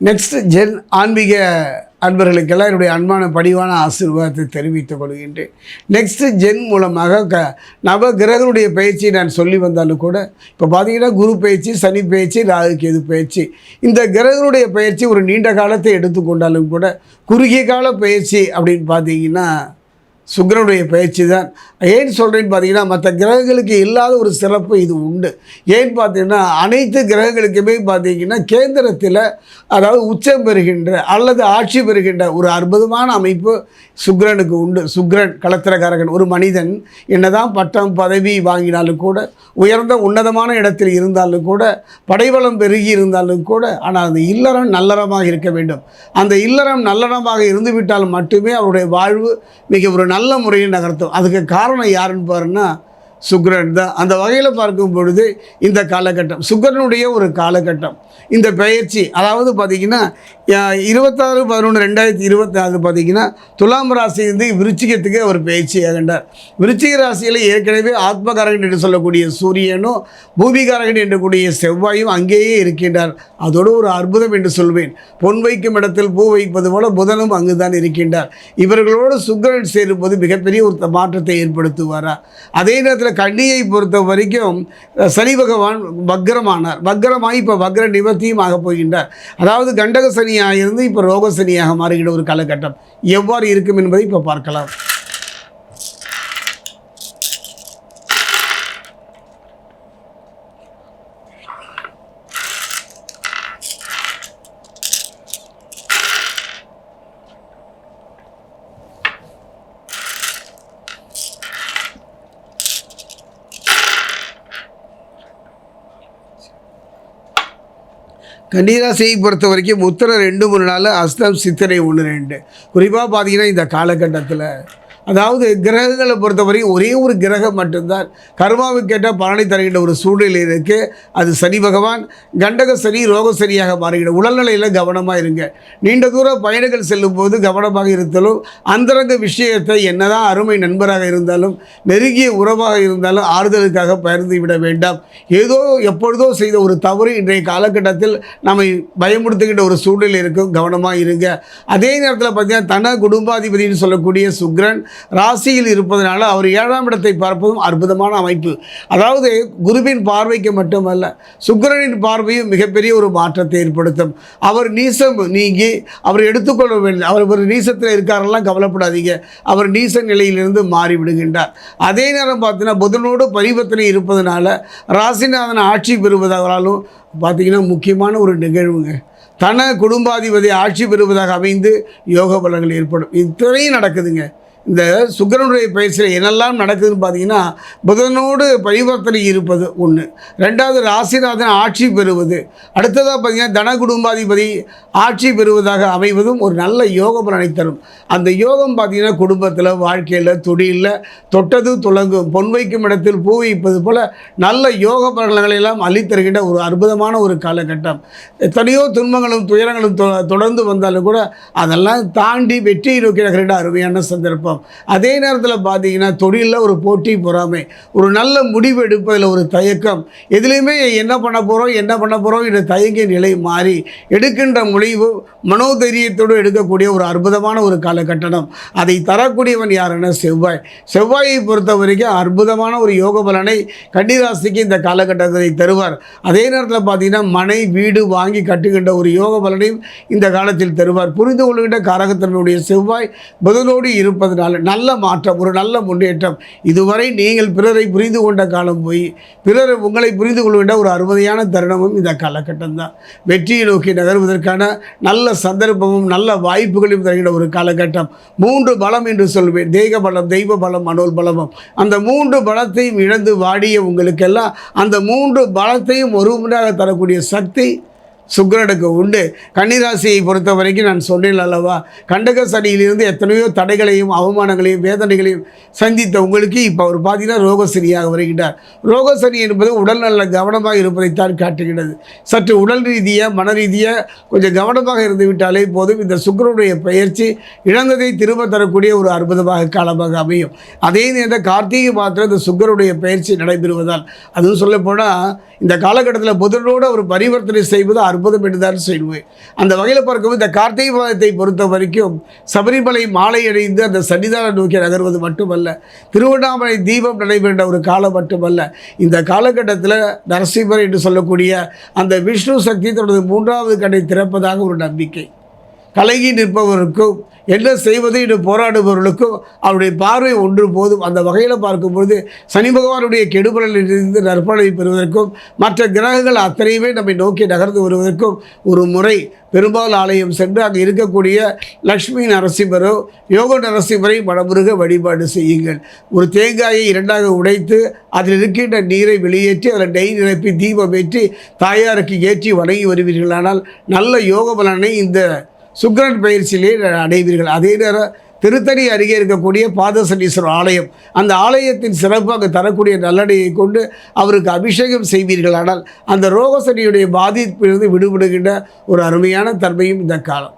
Next gen ஆன்மீக அன்பர்களுக்கெல்லாம் என்னுடைய அன்பான படிவான ஆசீர்வாதத்தை தெரிவித்துக் கொள்கின்றேன். நெக்ஸ்ட் ஜென் மூலமாக க நவ கிரகனுடைய பயிற்சியை நான் சொல்லி வந்தாலும் கூட இப்போ பார்த்தீங்கன்னா குரு பயிற்சி சனி பயிற்சி ராகு கேது பயிற்சி. இந்த கிரகனுடைய பயிற்சி ஒரு நீண்ட காலத்தை எடுத்துக்கொண்டாலும் கூட குறுகிய கால பயிற்சி அப்படின்னு பார்த்தீங்கன்னா சுக்கிரனுடைய பயிற்சி தான். ஏன் சொல்கிறேன்னு பார்த்தீங்கன்னா மற்ற கிரகங்களுக்கு இல்லாத ஒரு சிறப்பு இது உண்டு. ஏன்னு பார்த்தீங்கன்னா அனைத்து கிரகங்களுக்குமே பார்த்தீங்கன்னா கேந்திரத்தில் அதாவது உச்சம் பெறுகின்ற அல்லது ஆட்சி பெறுகின்ற ஒரு அற்புதமான அமைப்பு சுக்கிரனுக்கு உண்டு. சுக்கிரன் களத்திரக்காரகன் ஒரு மனிதன் என்னதான் பட்டம் பதவி வாங்கினாலும் கூட உயர்ந்த உன்னதமான இடத்தில் இருந்தாலும் கூட படைவளம் பெருகி இருந்தாலும் கூட ஆனால் அந்த இல்லறம் நல்லறமாக இருக்க வேண்டும். அந்த இல்லறம் நல்லறமாக இருந்துவிட்டால் மட்டுமே அவருடைய வாழ்வு மிக ஒரு நல்ல முறையில் நகர்த்தும். அதுக்கு காரணம் யாருன்னு பாருன்னா சுக்கிரன் தான். அந்த வகையில் பார்க்கும் பொழுது இந்த காலகட்டம் சுக்கரனுடைய ஒரு காலகட்டம். இந்த பெயர்ச்சி அதாவது பார்த்திங்கன்னா இருபத்தாறு பதினொன்று ரெண்டாயிரத்தி இருபத்தாறு பார்த்திங்கன்னா துலாம் ராசியிலிருந்து விருச்சிகத்துக்கு அவர் பயிற்சி ஆகின்றார். விருச்சிக ராசியில் ஏற்கனவே ஆத்மகாரகன் என்று சொல்லக்கூடிய சூரியனும் பூமிகாரகன் என்று கூடிய செவ்வாயும் அங்கேயே இருக்கின்றார். அதோடு ஒரு அற்புதம் என்று சொல்வேன். பொன் வைக்கும் இடத்தில் பூ வைப்பது போல புதனும் அங்குதான் இருக்கின்றார். இவர்களோடு சுக்கிரன் சேரும்போது மிகப்பெரிய ஒரு மாற்றத்தை ஏற்படுத்துவாரா? அதே நேரத்தில் கன்னியை பொறுத்த வரைக்கும் சனி பகவான் வக்ரமானார். வக்ரமாகி இப்போ வக்ர நிவர்த்தியும் ஆக போகின்றார். அதாவது கண்டக சனியாக இருந்து இப்போ ரோக சனியாக மாறுகின்ற ஒரு காலகட்டம். எவ்வாறு இருக்கும் என்பதை இப்போ பார்க்கலாம். கன்னிராசியை பொறுத்த வரைக்கும் உத்தர ரெண்டு மூணு நாள் அஸ்தம் சித்திரை ஒன்று ரெண்டு. குறிப்பாக பார்த்தீங்கன்னா இந்த காலகட்டத்தில் அதாவது கிரகங்களை பொறுத்தவரையும் ஒரே ஒரு கிரகம் மட்டும்தான். கர்மாவுக்கு கேட்டால் பலனை தருகின்ற ஒரு சூழ்நிலை இருக்குது அது சனி பகவான் கண்டக சனி ரோக சனியாக மாறுகிற உடல்நிலையில் கவனமாக இருங்க. நீண்ட தூர பயணங்கள் செல்லும்போது கவனமாக இருந்தாலும் அந்தரங்க விஷயத்தை என்னதான் அருமை நண்பராக இருந்தாலும் நெருங்கிய உறவாக இருந்தாலும் ஆறுதலுக்காக பகிர்ந்து விட வேண்டாம். ஏதோ எப்பொழுதோ செய்த ஒரு தவறு இன்றைய காலகட்டத்தில் நம்மை பயமுறுத்துகின்ற ஒரு சூழ்நிலை இருக்கும். கவனமாக இருங்க. அதே நேரத்தில் பார்த்தீங்கன்னா தன குடும்பாதிபதினு சொல்லக்கூடிய சுக்ரன் ராசியில் இருப்பதனால அவர் ஏழாம் இடத்தை பார்ப்பதும் அற்புதமான அமைப்பு. அதாவது குருவின் பார்வைக்கு மட்டுமல்ல சுக்கிரனின் பார்வையும் மிகப்பெரிய ஒரு மாற்றத்தை ஏற்படுத்தும். அவர் நீசம் நீங்கி அவர் எடுத்துக்கொள்ள வேண்டும் அவர் ஒரு நீசத்தில் இருக்காரெல்லாம் கவலைப்படாதீங்க. அவர் நீச நிலையிலிருந்து மாறிவிடுகின்றார் அதே நேரம் பார்த்தீங்கன்னா புதனோடு பரிவர்த்தனை இருப்பதனால ராசிநாதன் ஆட்சி பெறுவதாலும் பார்த்தீங்கன்னா முக்கியமான ஒரு நிகழ்வுங்க. தன குடும்பாதிபதி ஆட்சி பெறுவதாக அமைந்து யோக பலங்கள் ஏற்படும். இத்தனையும் நடக்குதுங்க. இந்த சுக்கிரனுடைய பயிற்சியில் என்னெல்லாம் நடக்குதுன்னு பார்த்தீங்கன்னா புதனோடு பரிவர்த்தனை இருப்பது ஒன்று ரெண்டாவது ராசிநாதன் ஆட்சி பெறுவது. அடுத்ததாக பார்த்தீங்கன்னா தன குடும்பாதிபதி ஆட்சி பெறுவதாக அமைவதும் ஒரு நல்ல யோக பலனை தரும். அந்த யோகம் பார்த்தீங்கன்னா குடும்பத்தில் வாழ்க்கையில் தொழிலில் தொட்டது துலங்கும் பொன் வைக்கும் இடத்தில் பூ வைப்பது போல் நல்ல யோக பலன்களை எல்லாம் அள்ளித்தருகின்ற ஒரு அற்புதமான ஒரு காலகட்டம். எத்தனையோ துன்பங்களும் துயரங்களும் தொ- தொடர்ந்து வந்தாலும் கூட அதெல்லாம் தாண்டி வெற்றியை நோக்கி நகர்கின்ற அருமையான சந்தர்ப்பம். அதே நேரத்தில் பார்த்தீங்கன்னா தொழிலில் ஒரு போட்டி பொறாமை. ஒரு நல்ல முடிவு எடுப்பதில் ஒரு தயக்கம். எதுலேயுமே என்ன பண்ண போகிறோம் என்ன பண்ண போகிறோம் என்ற தயங்கிய நிலை மாறி எடுக்கின்ற முடிவு மனோதைரியத்தோடு எடுக்கக்கூடிய ஒரு அற்புதமான ஒரு காலகட்டணம். அதை தரக்கூடியவன் யாருன்னா செவ்வாய். செவ்வாயை பொறுத்த வரைக்கும் அற்புதமான ஒரு யோக பலனை கன்னிராசிக்கு இந்த காலகட்டத்தை தருவார். அதே நேரத்தில் பார்த்தீங்கன்னா மனை வீடு வாங்கி கட்டுகின்ற ஒரு யோக பலனையும் இந்த காலத்தில் தருவார். புரிந்து கொள்கின்ற காரகத்தன்மையுடைய செவ்வாய் புதனோடு இருப்பதனால் நல்ல நல்ல மாற்றம் ஒரு நல்ல முன்னேற்றம். இதுவரை நீங்கள் பிறரை புரிந்து கொண்ட காலம் போய் பிறர் உங்களை புரிந்து கொள்ள வேண்ட ஒரு அருமையான தருணமும் இந்த காலகட்டம் தான். வெற்றியை நோக்கி நகர்வதற்கான நல்ல சந்தர்ப்பமும் நல்ல வாய்ப்புகளையும் தருகின்ற ஒரு காலகட்டம். மூன்று பலம் என்று சொல்வேன். தெய்வ பலம் தெய்வ பலம் மனோல் பலமும். அந்த மூன்று பலத்தையும் இழந்து வாடிய உங்களுக்கெல்லாம் அந்த மூன்று பலத்தையும் ஒரு ஒருமுறையாக தரக்கூடிய சக்தி சுக்கரனுக்கு உண்டு. கன்னிராசியை பொறுத்த வரைக்கும் நான் சொன்னேன் அல்லவா கண்டக சனியிலிருந்து எத்தனையோ தடைகளையும் அவமானங்களையும் வேதனைகளையும் சந்தித்த உங்களுக்கு இப்போ அவர் பார்த்தீங்கன்னா ரோகசனியாக வருகின்றார். ரோகசனி என்பது உடல் நல்ல கவனமாக இருப்பதைத்தான் காட்டுகிறது சற்று உடல் ரீதியாக மன ரீதியாக கொஞ்சம் கவனமாக இருந்துவிட்டாலே போதும். இந்த சுக்கரனுடைய பயிற்சி இழந்ததை திரும்ப தரக்கூடிய ஒரு அற்புதமாக காலமாக அமையும். அதே நேரத்தில் கார்த்திகை மாத்திரம் இந்த சுக்கிரனுடைய பயிற்சி நடைபெறுவதால் அதுவும் சொல்லப்போனால் இந்த காலகட்டத்தில் புதனோடு அவர் பரிவர்த்தனை செய்வது அற்புதம் என்று தான் சொல்வேன். அந்த வகையில் பார்க்கும்போது இந்த கார்த்திகை மாதத்தை பொறுத்த வரைக்கும் சபரிமலை மாலை அடைந்து அந்த சன்னிதானம் நோக்கி நகர்வது மட்டுமல்ல திருவண்ணாமலை தீபம் நடைபெற்ற ஒரு காலம் மட்டுமல்ல இந்த காலகட்டத்தில் நரசிம்மர் என்று சொல்லக்கூடிய அந்த விஷ்ணு சக்தி தனது மூன்றாவது கடை திறப்பதாக ஒரு நம்பிக்கை. கலங்கி நிற்பவருக்கும் என்ன செய்வது? என்று போராடுபவர்களுக்கும் அவருடைய பார்வை ஒன்று போதும். அந்த வகையில் பார்க்கும்பொழுது சனி பகவானுடைய கெடுபலிலிருந்து நற்பலனை பெறுவதற்கும் மற்ற கிரகங்கள் அத்தனையுமே நம்மை நோக்கி நகர்ந்து வருவதற்கும் ஒரு முறை பெரும்பால் ஆலயம் சென்று அங்கே இருக்கக்கூடிய லக்ஷ்மி நரசிம்மரோ யோக நரசிம்மரை மனமுருக வழிபாடு செய்யுங்கள். ஒரு தேங்காயை இரண்டாக உடைத்து அதில் இருக்கின்ற நீரை வெளியேற்றி அதில் நெய் நிரப்பி தீபம் ஏற்றி தாயாருக்கு ஏற்றி வணங்கி வருவீர்களானால் நல்ல யோக பலனை இந்த சுக்கிரன் பயிற்சியிலே அடைவீர்கள். அதே நேரம் திருத்தணி அருகே இருக்கக்கூடிய பாதசனீஸ்வரர் ஆலயம். அந்த ஆலயத்தின் சிறப்பு அங்கு தரக்கூடிய நல்லடையை கொண்டு அவருக்கு அபிஷேகம் செய்வீர்கள். ஆனால் அந்த ரோகசனியுடைய பாதிப்பிலிருந்து விடுபடுகின்ற ஒரு அருமையான தன்மையும் இந்த காலம்.